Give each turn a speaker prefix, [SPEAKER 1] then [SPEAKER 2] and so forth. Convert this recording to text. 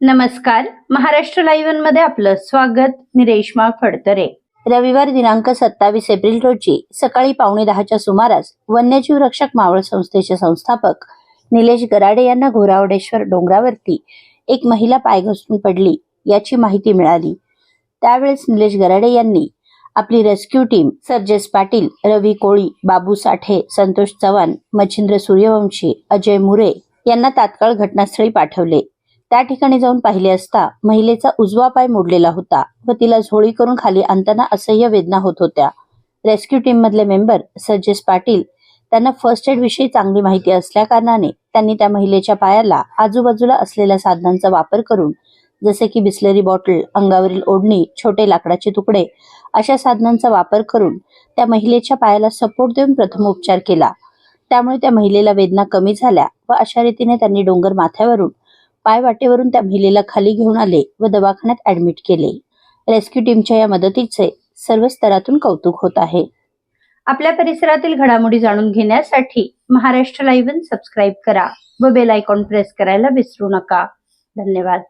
[SPEAKER 1] नमस्कार. महाराष्ट्र लाईव्हमध्ये आपलं स्वागत. मी रेश्मा फडतरे. रविवार दिनांक सत्तावीस एप्रिल रोजी सकाळी पावणे दहाच्या सुमारास वन्यजीव रक्षक मावळ संस्थेचे संस्थापक निलेश गराडे यांना घोरावडेश्वर डोंगरावरती एक महिला पाय घसरून पडली याची माहिती मिळाली. त्यावेळेस निलेश गराडे यांनी आपली रेस्क्यू टीम सर्जेस पाटील रवी कोळी बाबू साठे संतोष चव्हाण मच्छिंद्र सूर्यवंशी अजय मुरे यांना तात्काळ घटनास्थळी पाठवले. त्या ठिकाणी जाऊन पाहिले असता महिलेचा उजवा पाय मोडलेला होता व तिला झोळी करून खाली आणताना असह्य वेदना होत होत्या. रेस्क्यू टीम मधले मेंबर सर्जेस पाटील त्यांना फर्स्ट एड विषयी चांगली माहिती असल्या कारणाने त्यांनी त्या महिलेच्या पायाला आजूबाजूला असलेल्या साधनांचा वापर करून जसे की बिस्लरी बॉटल अंगावरील ओढणी छोटे लाकडाचे तुकडे अशा साधनांचा वापर करून त्या महिलेच्या पायाला सपोर्ट देऊन प्रथम उपचार केला. त्यामुळे त्या महिलेला वेदना कमी झाल्या व अशा रीतीने त्यांनी डोंगर माथ्यावरून पाय वाटेवरून त्या महिलेला खाली घेऊन आले व दवाखान्यात ऍडमिट केले. रेस्क्यू टीमच्या या मदतीचे सर्व स्तरातून कौतुक होत आहे. आपल्या परिसरातील घडामोडी जाणून घेण्यासाठी महाराष्ट्र लाईव्ह सबस्क्राईब करा व बेल आयकॉन प्रेस करायला विसरू नका. धन्यवाद.